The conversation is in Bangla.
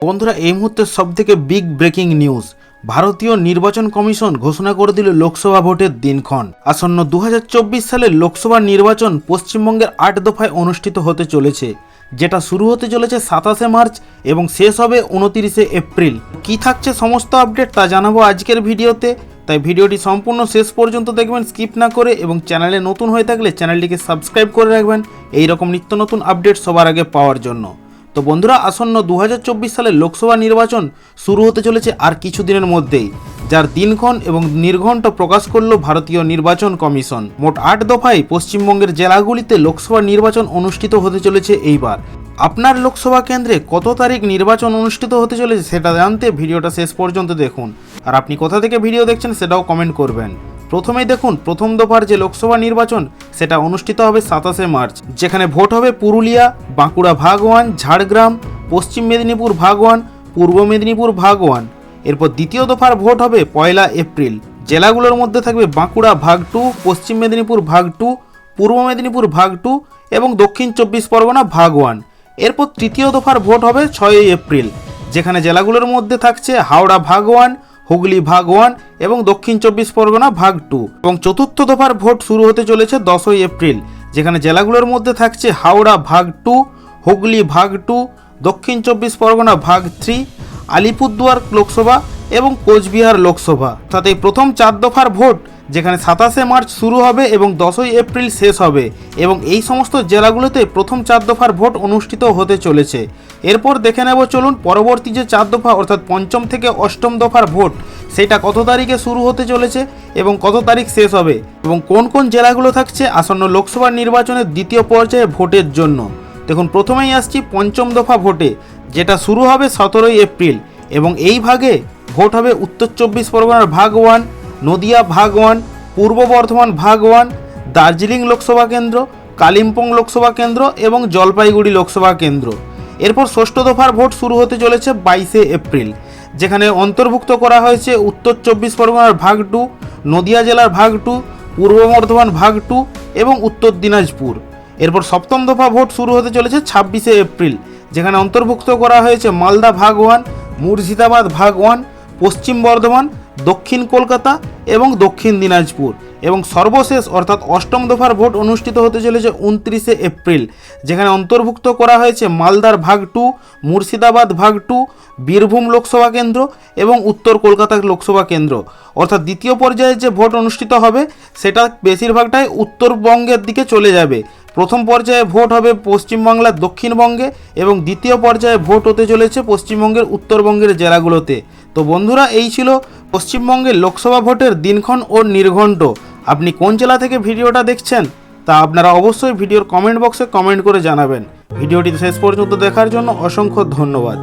বন্ধুরা, এই মুহূর্তে সব থেকে বিগ ব্রেকিং নিউজ ভারতীয় নির্বাচন কমিশন ঘোষণা করে দিল লোকসভা ভোটের দিনক্ষণ। আসন্ন দু হাজার চব্বিশ সালের লোকসভা নির্বাচন পশ্চিমবঙ্গের আট দফায় অনুষ্ঠিত হতে চলেছে। যেটা শুরু হতে চলেছে সাতাশে মার্চ এবং শেষ হবে উনতিরিশে এপ্রিল। কি থাকছে সমস্ত আপডেট তা জানাব আজকের ভিডিওতে। তাই ভিডিওটি সম্পূর্ণ শেষ পর্যন্ত দেখবেন, স্কিপ না করে এবং চ্যানেলে নতুন হয়ে থাকলে চ্যানেলটিকে সাবস্ক্রাইব করে রাখবেন। এই রকম নিত্য নতুন আপডেট সবার আগে পাওয়ার জন্য। তো বন্ধুরা, আসন্ন দু সালের লোকসভা নির্বাচন শুরু হতে চলেছে আর কিছুদিনের মধ্যেই, যার দিনক্ষণ এবং নির্ঘণ্ট প্রকাশ করল ভারতীয় নির্বাচন কমিশন। মোট আট দফায় পশ্চিমবঙ্গের জেলাগুলিতে লোকসভা নির্বাচন অনুষ্ঠিত হতে চলেছে এইবার। আপনার লোকসভা কেন্দ্রে কত তারিখ নির্বাচন অনুষ্ঠিত হতে চলেছে সেটা জানতে ভিডিওটা শেষ পর্যন্ত দেখুন। আর আপনি কোথা থেকে ভিডিও দেখছেন সেটাও কমেন্ট করবেন। প্রথমেই দেখুন প্রথম দফার যে লোকসভা নির্বাচন, সেটা অনুষ্ঠিত হবে সাতাশে মার্চ, যেখানে ভোট হবে পুরুলিয়া, বাঁকুড়া ভাগ ওয়ান ঝাড়গ্রাম, পশ্চিম মেদিনীপুর ভাগ ওয়ান পূর্ব মেদিনীপুর ভাগ ওয়ান এরপর দ্বিতীয় দফার ভোট হবে পয়লা এপ্রিল, জেলাগুলোর মধ্যে থাকবে বাঁকুড়া ভাগ টু, পশ্চিম মেদিনীপুর ভাগ টু, পূর্ব মেদিনীপুর ভাগ টু এবং দক্ষিণ চব্বিশ পরগনা ভাগ ওয়ান এরপর তৃতীয় দফার ভোট হবে ছয়ই এপ্রিল, যেখানে জেলাগুলোর মধ্যে থাকছে হাওড়া ভাগ ওয়ান হুগলি ভাগ ওয়ান এবং দক্ষিণ চব্বিশ পরগনা ভাগ টু এবং চতুর্থ দফার ভোট শুরু হতে চলেছে দশই এপ্রিল, যেখানে জেলাগুলোর মধ্যে থাকছে হাওড়া ভাগ টু, হুগলি ভাগ টু, দক্ষিণ চব্বিশ পরগনা ভাগ থ্রি, আলিপুরদুয়ার লোকসভা এবং কোচবিহার লোকসভা। অর্থাৎ এই প্রথম চার দফার ভোট যেখানে সাতাশে মার্চ শুরু হবে এবং দশই এপ্রিল শেষ হবে এবং এই সমস্ত জেলাগুলোতে প্রথম চার দফার ভোট অনুষ্ঠিত হতে চলেছে। এরপর দেখে নেব চলুন পরবর্তী যে চার দফা অর্থাৎ পঞ্চম থেকে অষ্টম দফার ভোট, সেটা কত তারিখে শুরু হতে চলেছে এবং কত তারিখ শেষ হবে এবং কোন কোন জেলাগুলো থাকছে আসন্ন লোকসভা নির্বাচনের দ্বিতীয় পর্যায়ে ভোটের জন্য। দেখুন, প্রথমেই আসছি পঞ্চম দফা ভোটে, যেটা শুরু হবে সতেরোই এপ্রিল এবং এই ভাগে ভোট হবে উত্তর চব্বিশ পরগনার ভাগ ওয়ান নদিয়া ভাগ ওয়ান, পূর্ব বর্ধমান ভাগ ওয়ান, দার্জিলিং লোকসভা কেন্দ্র, কালিম্পং লোকসভা কেন্দ্র এবং জলপাইগুড়ি লোকসভা কেন্দ্র। এরপর ষষ্ঠ দফার ভোট শুরু হতে চলেছে বাইশে এপ্রিল, যেখানে অন্তর্ভুক্ত করা হয়েছে উত্তর চব্বিশ পরগনার ভাগ টু, নদিয়া জেলার ভাগ টু, পূর্ব বর্ধমান ভাগ টু এবং উত্তর দিনাজপুর। এরপর সপ্তম দফা ভোট শুরু হতে চলেছে ছাব্বিশে এপ্রিল, যেখানে অন্তর্ভুক্ত করা হয়েছে মালদা ভাগ ওয়ান, মুর্শিদাবাদ ভাগ ওয়ান, পশ্চিম বর্ধমান দক্ষিণ কলকাতা এবং দক্ষিণ দিনাজপুর এবং সর্বশেষ অর্থাৎ অষ্টম দফার ভোট অনুষ্ঠিত হতে চলেছে উনত্রিশে এপ্রিল, যেখানে অন্তর্ভুক্ত করা হয়েছে মালদার ভাগ টু, মুর্শিদাবাদ ভাগ টু, বীরভূম লোকসভা কেন্দ্র এবং উত্তর কলকাতা লোকসভা কেন্দ্র। অর্থাৎ দ্বিতীয় পর্যায়ে যে ভোট অনুষ্ঠিত হবে, সেটা বেশিরভাগটাই উত্তরবঙ্গের দিকে চলে যাবে। প্রথম পর্যায়ে ভোট হবে পশ্চিমবাংলার দক্ষিণবঙ্গে এবং দ্বিতীয় পর্যায়ে ভোট হতে চলেছে পশ্চিমবঙ্গের উত্তরবঙ্গের জেলাগুলোতে। তো বন্ধুরা, এই ছিল পশ্চিমবঙ্গের লোকসভা ভোটের দিনক্ষণ ও নির্ঘণ্ট। আপনি কোন জেলা থেকে ভিডিওটা দেখছেন তা আপনারা অবশ্যই ভিডিওর কমেন্ট বক্সে কমেন্ট করে জানাবেন। ভিডিওটি শেষ পর্যন্ত দেখার জন্য অসংখ্য ধন্যবাদ।